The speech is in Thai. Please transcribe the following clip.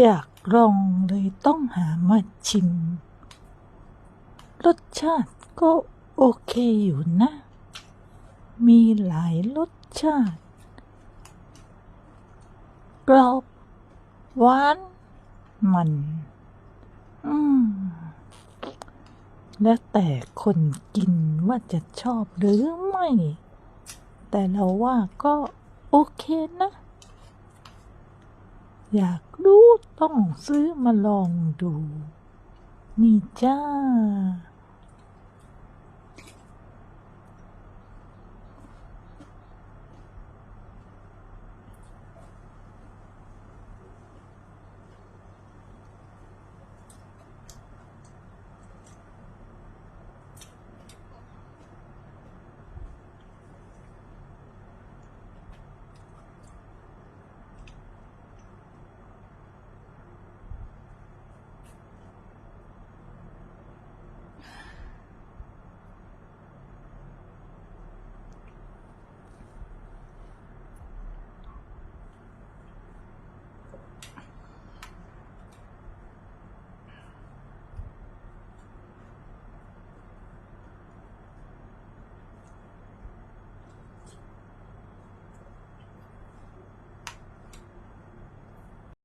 อยากลองเลยต้องหามาชิม รสชาติก็โอเคอยู่นะ มีหลายรสชาติ กรอบหวานมัน อืม แล้วแต่คนกินว่าจะชอบหรือไม่ แต่เราว่าก็โอเคนะ อยากรู้ต้องซื้อมาลองดู นี่จ้า